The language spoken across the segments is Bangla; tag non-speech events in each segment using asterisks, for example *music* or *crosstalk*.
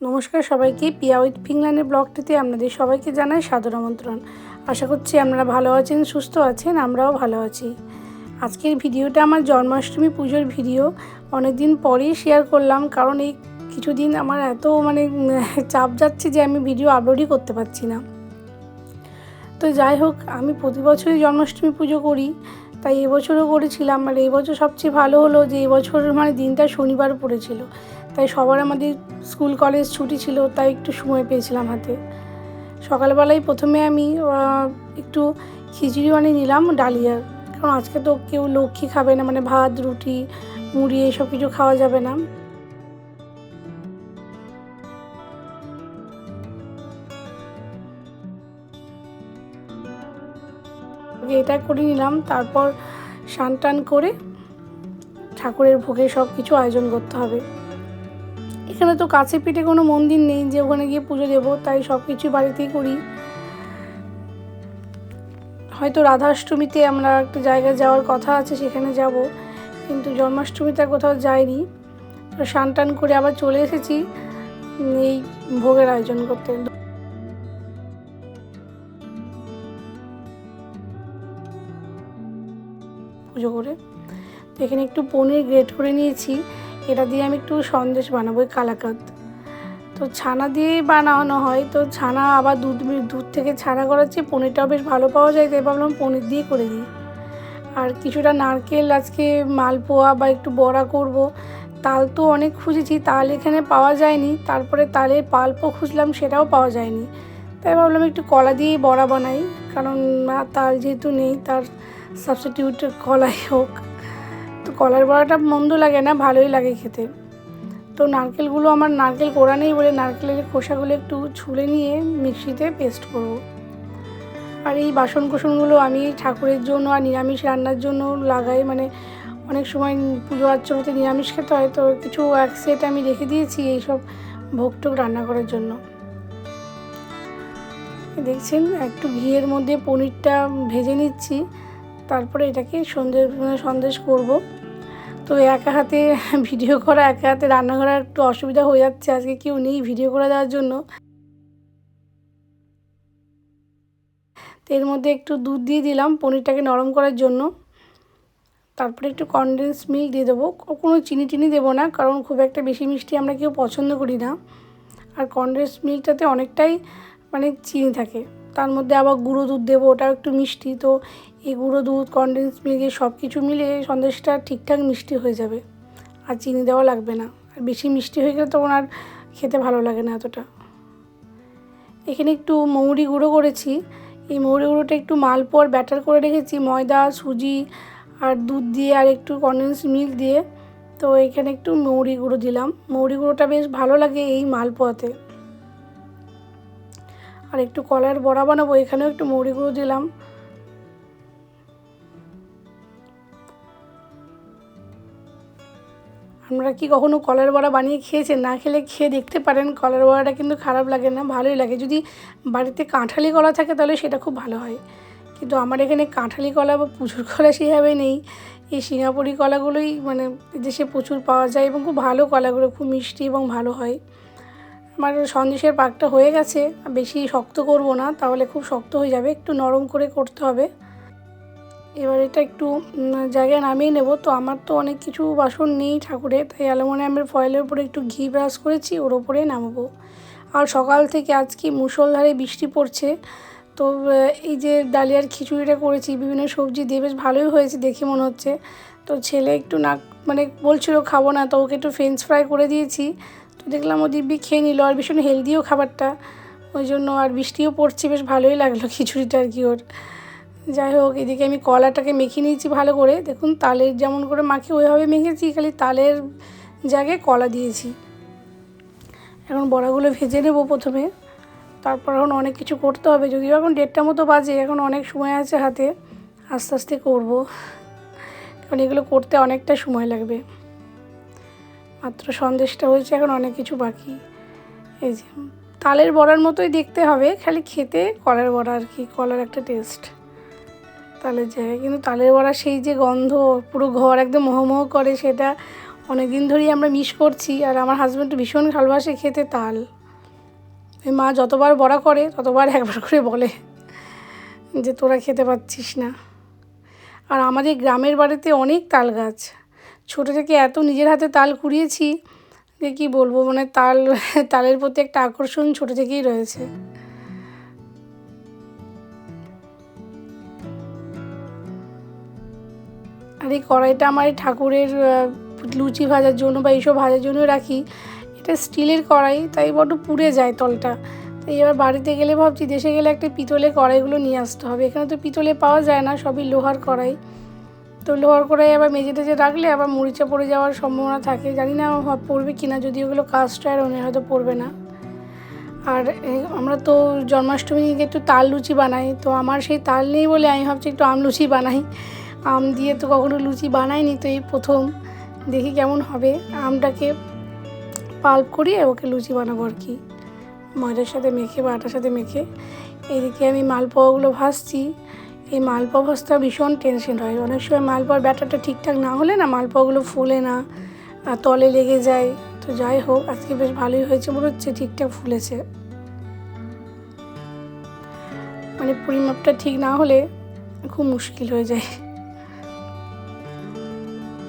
নমস্কার সবাইকে। পিয়া উইথ ফিংল্যান্ডের ব্লগটিতে আপনাদের সবাইকে জানাই সাদর আমন্ত্রণ। আশা করছি আপনারা ভালো আছেন, সুস্থ আছেন, আমরাও ভালো আছি। আজকের ভিডিওটা আমার জন্মাষ্টমী পুজোর ভিডিও। অনেক দিন পরেই শেয়ার করলাম, কারণ এই কিছুদিন আমার এত মানে *laughs* চাপ যাচ্ছে যে আমি ভিডিও আপলোডই করতে পারছি না। তো যাই হোক, আমি প্রতি বছরই জন্মাষ্টমী পুজো করি, তাই এবছরও করেছিলাম। আর এবছর সবচেয়ে ভালো হলো যে এবছর মানে দিনটা শনিবার পড়েছিল। তাই সবার আমাদের স্কুল, কলেজ ছুটি ছিল, তাই একটু সময় পেয়েছিলাম হাতে। সকালবেলায় প্রথমে আমি একটু খিচুড়ি বানিয়ে নিলাম ডালিয়ার কারণ আজকে তো কেউ লক্ষ্মী খাবে না মানে ভাত, রুটি, মুড়ি, এসব কিছু খাওয়া যাবে না। এটা করে নিলাম, তারপর স্নান টান করে ঠাকুরের ভোগে সব কিছু আয়োজন করতে হবে। এখানে তো কাছে পিঠে কোনো মন্দির নেই, যে ওখানে গিয়ে পুজো দেবো, তাই সব কিছু বাড়িতেই করি। হয়তো রাধাষ্টমীতে আমরা একটা জায়গায় যাওয়ার কথা আছে, সেখানে যাব, কিন্তু জন্মাষ্টমীতে কোথাও যাইনি। স্নান টান করে আবার চলে এসেছি, এই ভোগের আয়োজন করতে। পুজো করে। এখানে একটু পনির গ্রেট করে নিয়েছি। এটা দিয়ে আমি একটু সন্দেশ বানাবো, ওই কালাকাত তো ছানা দিয়েই বানানো হয়, তো ছানা আবার দুধ দুধ থেকে ছানা করার চেয়ে পনিরটাও বেশ ভালো পাওয়া যায়, তাই ভাবলাম পনির দিয়ে করে দিই। আর কিছুটা নারকেল, আজকে মালপোয়া বা একটু বড়া করব। তাল তো অনেক খুঁজেছি, তাল এখানে পাওয়া যায়নি, তারপরে তালের পাল্পও খুঁজলাম, সেটাও পাওয়া যায়নি। তাই ভাবলাম একটু কলা দিয়েই বড়া বানাই, কারণ তাল যেহেতু নেই, তার সাবস্টিটিউট কলাই হোক। তো কলার বড়াটা মন্দ লাগে না, ভালোই লাগে খেতে। তো নারকেলগুলো আমার নারকেল কোড়া নেই বলে নারকেলের খোসাগুলো একটু ছুলে নিয়ে মিক্সিতে পেস্ট করব। আর এই বাসন কোসনগুলো আমি ঠাকুরের জন্য আর নিরামিষ রান্নার জন্য লাগাই মানে অনেক সময় পুজো অর্চনাতে নিরামিষ খেতে হয়, তো কিছু এক সেট আমি রেখে দিয়েছি এইসব ভোগটোগ রান্না করার জন্য। দেখছেন, একটু ঘিয়ের মধ্যে পনিরটা ভেজে নিচ্ছি, তারপরে এটাকে সন্দেশ সন্দেশ করব। তো একা হাতে ভিডিও করা, একা হাতে রান্না করা একটু অসুবিধা হয়ে যাচ্ছে। আজকে কেউ নেই ভিডিও করে দেওয়ার জন্য। তো এর মধ্যে একটু দুধ দিয়ে দিলাম, পনিরটাকে নরম করার জন্য। তারপরে একটু কনডেন্স মিল্ক দিয়ে দেবো। কোনো চিনি টিনি দেবো না, কারণ খুব একটা বেশি মিষ্টি আমরা কেউ পছন্দ করি না। আর কনডেন্স মিল্কটাতে অনেকটাই মানে চিনি থাকে। তার মধ্যে আবার গুঁড়ো দুধ দেবো, ওটাও একটু মিষ্টি, তো এই গুঁড়ো দুধ কনডেন্স মিল্ক সব কিছু মিলে সন্দেশটা ঠিকঠাক মিষ্টি হয়ে যাবে। আর চিনি দেওয়া লাগবে না। আর বেশি মিষ্টি হয়ে গেলে তখন আর খেতে ভালো লাগে না এতটা। এখানে একটু মৌরি গুঁড়ো করেছি। এই মৌরি গুঁড়োটা একটু মালপোয়ার ব্যাটার করে রেখেছি, ময়দা, সুজি আর দুধ দিয়ে আর একটু কনডেন্স মিল্ক দিয়ে। তো এখানে একটু মৌরি গুঁড়ো দিলাম। মৌরি গুঁড়োটা বেশ ভালো লাগে এই মালপোয়াতে। আর একটু কলার বড়া বানাবো, এখানেও একটু মৌরি গুঁড়ো দিলাম। আপনারা কি কখনো কলার বড়া বানিয়ে খেয়েছেন? না খেলে খেয়ে দেখতে পারেন, কলার বড়াটা কিন্তু খারাপ লাগে না, ভালোই লাগে। যদি বাড়িতে কাঁঠালি কলা থাকে তাহলে সেটা খুব ভালো হয়। কিন্তু আমার এখানে কাঁঠালি কলা বা প্রচুর কলা সেভাবে নেই। এই সিঙ্গাপুরি কলাগুলোই মানে দেশে প্রচুর পাওয়া যায় এবং খুব ভালো কলাগুলো, খুব মিষ্টি এবং ভালো হয়। আমার সন্দেশের পাকটা হয়ে গেছে, বেশি শক্ত করব না, তাহলে খুব শক্ত হয়ে যাবে, একটু নরম করে করতে হবে। এবার এটা একটু জায়গায় নামিয়ে নেব, তো আমার তো অনেক কিছু বাসন নেই ঠাকুরে, তাই অ্যালুমিনিয়ামের ফয়েলের উপরে একটু ঘি ব্রাশ করেছি, ওর ওপরে নামাবো। আর সকাল থেকে আজকে মুষলধারে বৃষ্টি পড়ছে, তো এই যে ডালিয়ার খিচুড়িটা করেছি, বিভিন্ন সবজি দিয়ে বেশ ভালোই হয়েছে দেখে মনে হচ্ছে। তো ছেলে একটু না মানে বলছিল খাব না, তো ওকে একটু ফ্রেঞ্চ ফ্রাই করে দিয়েছি। তো দেখলাম ও দিব্যি খেয়ে নিল আর ভীষণ হেলদিও খাবারটা। ওই জন্য আর বৃষ্টিও পড়ছে, বেশ ভালোই লাগল খিচুড়িটা আর কি ওর। যাই হোক, এদিকে আমি কলাটাকে মেখে নিয়েছি ভালো করে। দেখুন, তালের যেমন করে মাখি ওইভাবে মেখেছি, খালি তালের জায়গায় কলা দিয়েছি। এখন বড়াগুলো ভেজে নেব প্রথমে। তারপর এখন অনেক কিছু করতে হবে, যদিও এখন দেড়টা মতো বাজে, এখন অনেক সময় আছে হাতে। আস্তে আস্তে করব। কারণ এগুলো করতে অনেকটা সময় লাগবে। মাত্র সন্দেশটা হয়েছে, এখন অনেক কিছু বাকি। এই যে, তালের বড়ার মতোই দেখতে হবে, খালি খেতে কলার বড়া আর কি, কলার একটা টেস্ট তালের জায়গায়, কিন্তু তালের বড়া সেই যে গন্ধ, পুরো ঘর একদম মহমহ করে, সেটা অনেক দিন ধরেই আমরা মিস করছি, আর আমার হাজব্যান্ড ভীষণ ভালোবাসে খেতে তাল। ওই মা যতবার বড়া করে, ততবার একবার করে বলে যে তোরা খেতে পাচ্ছিস না। আর আমাদের গ্রামের বাড়িতে অনেক তাল গাছ। ছোটো থেকে এত নিজের হাতে তাল কুড়িয়েছি যে কী বলব মানে তাল, তালের প্রতি একটা আকর্ষণ ছোটো থেকেই রয়েছে। আর এই কড়াইটা আমার ঠাকুরের লুচি ভাজার জন্য বা এইসব ভাজার জন্য রাখি। এটা স্টিলের কড়াই, তাই বড্ড পুড়ে যায় তলটা। তাই এবার বাড়িতে গেলে ভাবছি দেশে গেলে একটা পিতলের কড়াইগুলো নিয়ে আসতে হবে। এখানে তো পিতলে পাওয়া যায় না, সবই লোহার কড়াই। তো লোহার কড়াই আবার মেজে টেজে রাখলে আবার মরিচা পড়ে যাওয়ার সম্ভাবনা থাকে। জানি না পড়বে কি না যদি ওগুলো কাস্ট আয়রনের হয়তো পড়বে না। আর আমরা তো জন্মাষ্টমীকে একটু তাল লুচি বানাই, তো আমার সেই তাল নেই বলে আমি ভাবছি একটু আম লুচি বানাই। আম দিয়ে তো কখনো লুচি বানাইনি, তো এই প্রথম। দেখি কেমন হবে। আমটাকে পাল্প করিয়ে ওকে লুচি বানাবো আর কি। ময়দার সাথে মেখে বা আটার সাথে মেখে। এদিকে আমি মালপোয়াগুলো ভাজছি। এই মালপোয়া ভাজতে ভীষণ টেনশন হয়। অনেক সময় মালপোয়ার ব্যাটারটা ঠিকঠাক না হলে না মালপোয়াগুলো ফুলে না তলে লেগে যায়। তো যাই হোক, আজকে বেশ ভালোই হয়েছে মনে হচ্ছে ঠিকঠাক ফুলেছে। মানে পরিমাপটা ঠিক না হলে খুব মুশকিল হয়ে যায়।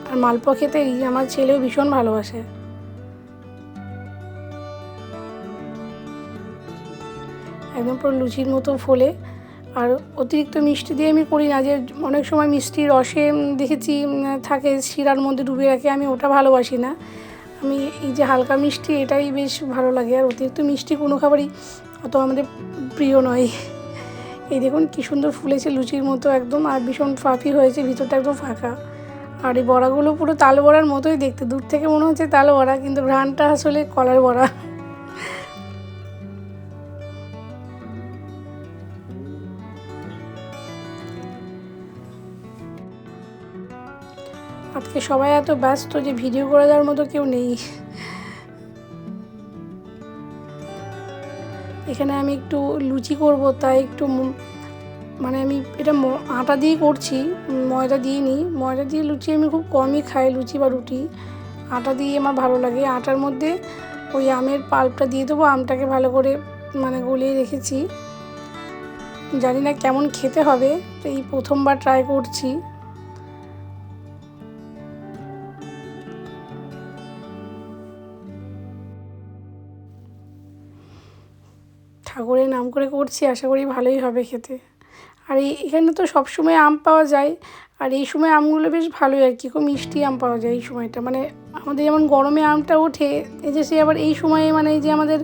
আর মালপোয়া খেতে আমার ছেলেও ভীষণ ভালোবাসে। একদম পুরো লুচির মতো ফোলে। আর অতিরিক্ত মিষ্টি দিয়ে আমি করি না, যে অনেক সময় মিষ্টি রসে দেখেছি থাকে শিরার মধ্যে ডুবে রাখে, আমি ওটা ভালোবাসি না। আমি এই যে হালকা মিষ্টি, এটাই বেশ ভালো লাগে। আর অতিরিক্ত মিষ্টি কোনো খাবারই অত আমাদের প্রিয় নয়। এই দেখুন কী সুন্দর ফুলেছে লুচির মতো একদম, আর ভীষণ ফাফি হয়েছে, ভিতরটা একদম ফাঁকা। আর এই বড়াগুলো পুরো তাল বড়ার মতোই দেখতে। দূর থেকে মনে হচ্ছে তাল বড়া, কিন্তু ঘ্রাণটা আসলে কলার বড়া। আজকে সবাই এত ব্যস্ত যে ভিডিও করে দেওয়ার মতো কেউ নেই। এখানে আমি একটু লুচি করব, তাই একটু মানে আমি এটা আটা দিয়ে করছি, ময়দা দিয়ে নিই ময়দা দিয়ে লুচি আমি খুব কমই খাই, লুচি বা রুটি। আটা দিয়ে আমার ভালো লাগে। আটার মধ্যে ওই আমের পাল্পটা দিয়ে দেবো, আমটাকে ভালো করে মানে গলিয়ে রেখেছি। জানি না কেমন খেতে হবে, তো এই প্রথমবার ট্রাই করছি। ঠাকুরের নাম করে করছি, আশা করি ভালোই হবে খেতে। আর এখানে তো সব সময় আম পাওয়া যায়, আর এই সময় আমগুলো বেশ ভালোই আর কি, খুব মিষ্টি আম পাওয়া যায় এই সময়টা। মানে আমাদের যেমন গরমে আমটা ওঠে, এই যে সে আবার এই সময়ে মানে এই যে আমাদের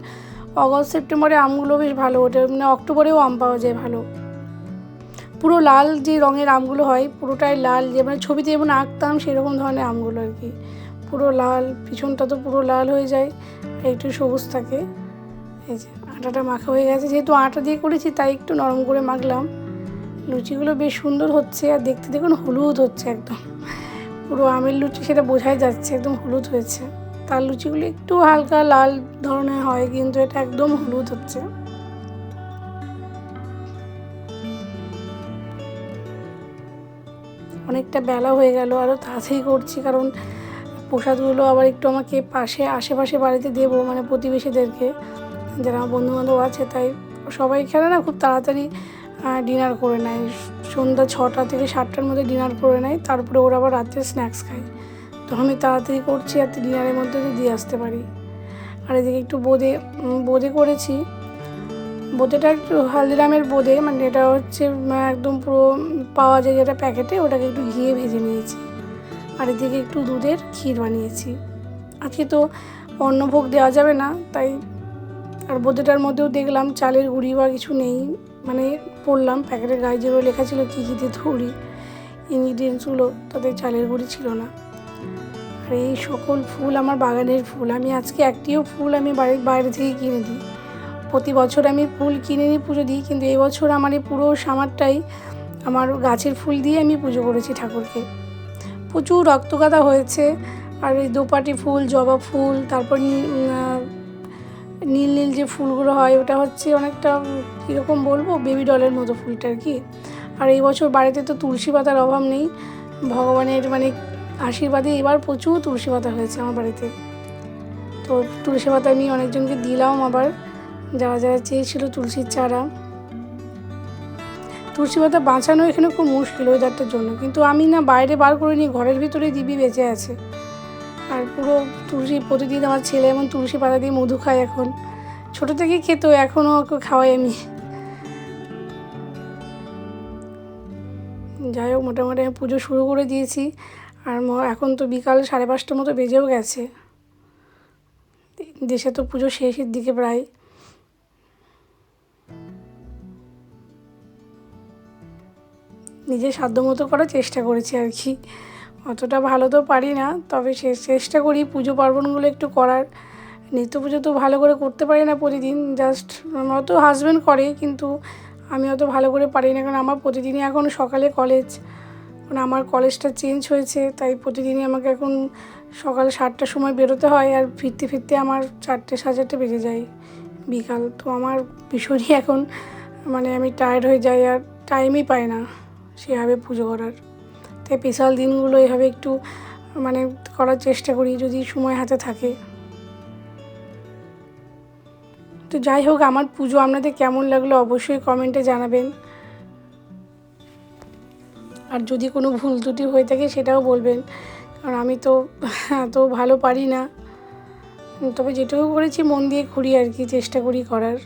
অগস্ট, সেপ্টেম্বরে আমগুলো বেশ ভালো ওঠে মানে অক্টোবরেও আম পাওয়া যায় ভালো। পুরো লাল যে রঙের আমগুলো হয়, পুরোটাই লাল, যে মানে ছবিতে যেমন আঁকতাম সেরকম ধরনের আমগুলো আর কি। পুরো লাল, পিছনটা তো পুরো লাল হয়ে যায় একটু সবুজ থাকে, এই যে। আটাটা মাখা হয়ে গেছে, যেহেতু আটা দিয়ে করেছি, তাই একটু নরম করে মাখলাম। লুচিগুলো বেশ সুন্দর হচ্ছে, আর দেখতে দেখুন হলুদ হচ্ছে একদম। পুরো আমের লুচি সেটা বোঝাই যাচ্ছে, একদম হলুদ হয়েছে। তার লুচিগুলো একটু হালকা লাল ধরনের হয়, কিন্তু এটা একদম হলুদ হচ্ছে। অনেকটা বেলা হয়ে গেল আরও তাড়াতাড়ি করছি, কারণ প্রসাদগুলো আবার একটু আমাকে পাশে, আশেপাশে বাড়িতে দেবো মানে প্রতিবেশীদেরকে। যারা বন্ধুবান্ধব আছে তাই সবাই এখানে না, খুব তাড়াতাড়ি ডিনার করে নেয়। সন্ধ্যা ছটা থেকে সাতটার মধ্যে ডিনার করে নেয়, তারপরে ওরা আবার রাত্রে স্ন্যাক্স খায়। তো আমি তাড়াতাড়ি করছি যাতে ডিনারের মধ্যে দিয়ে আসতে পারি। আর এদিকে একটু বোঁদে বোঁদে করেছি। বোঁদেটা একটু হালদিরামের বোঁদে মানে এটা হচ্ছে একদম পুরো পাওয়া যায় যেটা প্যাকেটে, ওটাকে একটু ঘিয়ে ভেজে নিয়েছি। আর এদিকে একটু দুধের ক্ষীর বানিয়েছি। আজকে তো অন্নভোগ দেওয়া যাবে না, তাই আর বোঁদেটার মধ্যেও দেখলাম চালের গুঁড়ি বা কিছু নেই। মানে পড়লাম, প্যাকেটের গায়ে যেগুলো লেখা ছিল, কী কী দিয়ে গুঁড়ি ইনগ্রিডিয়েন্টসগুলো তাতে চালের গুঁড়ি ছিল না। আর এই সকল ফুল আমার বাগানের ফুল। আমি আজকে একটিও ফুল আমি বাড়ির বাইরে থেকে কিনে দিই। প্রতি বছর আমি ফুল কিনে নিয়ে পুজো দিই, কিন্তু এবছর বছর আমার এই পুরো সামারটাই আমার গাছের ফুল দিয়ে আমি পুজো করেছি ঠাকুরকে। প্রচুর রক্তগাদা হয়েছে, আর এই দোপাটি ফুল, জবা ফুল, তারপর নীল নীল যে ফুলগুলো হয়, ওটা হচ্ছে অনেকটা কীরকম বলব বেবি ডলের মতো ফুলটা আর কি। আর এই বছর বাড়িতে তো তুলসী পাতার অভাব নেই। ভগবানের মানে আশীর্বাদে এবার প্রচুর তুলসী পাতা হয়েছে আমার বাড়িতে। তো তুলসী পাতা আমি অনেকজনকে দিলাম আবার, যারা যারা চেয়েছিল তুলসীর চারা। তুলসী পাতা বাঁচানো এখানে খুব মুশকিল ওয়েদারটার জন্য। কিন্তু আমি না বাইরে বার করে নিই ঘরের ভিতরে দিবি বেঁচে আছে। আর পুরো তুলসী প্রতিদিন আমার ছেলে এমন তুলসী পাতা দিয়ে মধু খায় এখন। ছোটো থেকেই খেত এখনও ওকে খাওয়াই আমি। যাই হোক, মোটামুটি আমি পুজো শুরু করে দিয়েছি। আর এখন তো বিকাল সাড়ে পাঁচটার মতো বেজেও গেছে। দেশে তো পুজো শেষের দিকে প্রায়। নিজের সাধ্য মতো করার চেষ্টা করেছি আর কি। অতটা ভালো তো পারি না, তবে সে চেষ্টা করি পুজো পার্বণগুলো একটু করার। নিত্য পুজো তো ভালো করে করতে পারি না প্রতিদিন জাস্ট অত হাজব্যান্ড করে, কিন্তু আমি অত ভালো করে পারি না, কারণ আমার প্রতিদিনই এখন সকালে কলেজ কারণ আমার কলেজটা চেঞ্জ হয়েছে, তাই প্রতিদিনই আমাকে এখন সকাল সাতটার সময় বেরোতে হয়, আর ফিরতে ফিরতে আমার চারটে সাড়ে চারটে বেজে যায় বিকাল। তো আমার ভীষণই এখন মানে আমি টায়ার্ড হয়ে যাই, আর টাইমই পাই না সেভাবে পুজো করার। তাই স্পেশাল দিনগুলো এভাবে একটু মানে করার চেষ্টা করি যদি সময় হাতে থাকে। তো যাই হোক, আমার পুজো আপনাদের কেমন লাগল অবশ্যই কমেন্টে জানাবেন। আর যদি কোনো ভুল ত্রুটি হয়ে থাকে সেটাও বলবেন, কারণ আমি তো এত ভালো পারি না। তবে যেটুকু করেছি মন দিয়ে ঘুরি আর কি, চেষ্টা করি করার।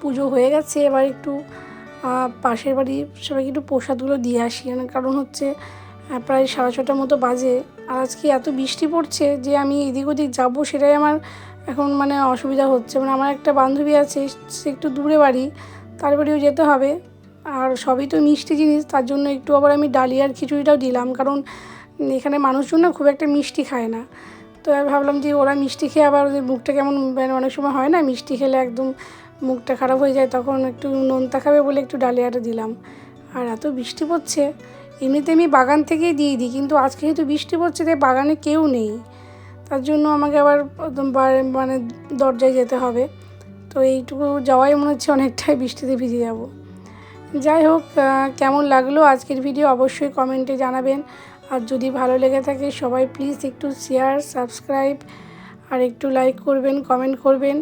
পুজো হয়ে গেছে, এবার একটু পাশের বাড়ি সবাইকে একটু প্রসাদগুলো দিয়ে আসি। কারণ হচ্ছে প্রায় সাড়ে ছটার মতো বাজে। আর আজকে এত বৃষ্টি পড়ছে যে আমি এদিক ওদিক যাব সেটাই আমার এখন মানে অসুবিধা হচ্ছে। মানে আমার একটা বান্ধবী আছে, সে একটু দূরে বাড়ি, তার বাড়িও যেতে হবে। আর সবই তো মিষ্টি জিনিস, তার জন্য একটু আবার আমি ডালিয়ার খিচুড়িটাও দিলাম। কারণ এখানে মানুষজন না খুব একটা মিষ্টি খায় না। তো ভাবলাম যে ওরা মিষ্টি খেয়ে আবার ওদের মুখটা কেমন মানে অনেক সময় হয় না মিষ্টি খেলে একদম মুখটা খারাপ হয়ে যায় তখন একটু নোনতা খাবে বলে একটু ডালিয়াটা দিলাম। আর এত বৃষ্টি পড়ছে, এমনিতে আমি বাগান থেকেই দিয়ে দিই, কিন্তু আজকে যেহেতু বৃষ্টি পড়ছে তাই বাগানে কেউ নেই। তার জন্য আমাকে আবার মানে দরজায় যেতে হবে। তো এইটুকু যাওয়াই মনে হচ্ছে অনেকটাই বৃষ্টিতে ভিজে যাব। যাই হোক কেমন লাগল আজকের ভিডিও অবশ্যই কমেন্টে জানাবেন। আর যদি ভালো লেগে থাকে সবাই প্লিজ একটু শেয়ার সাবস্ক্রাইব আর একটু লাইক করবেন কমেন্ট করবেন।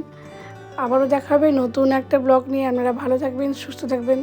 আবারও দেখা হবে নতুন একটা ব্লগ নিয়ে। আপনারা ভালো থাকবেন সুস্থ থাকবেন।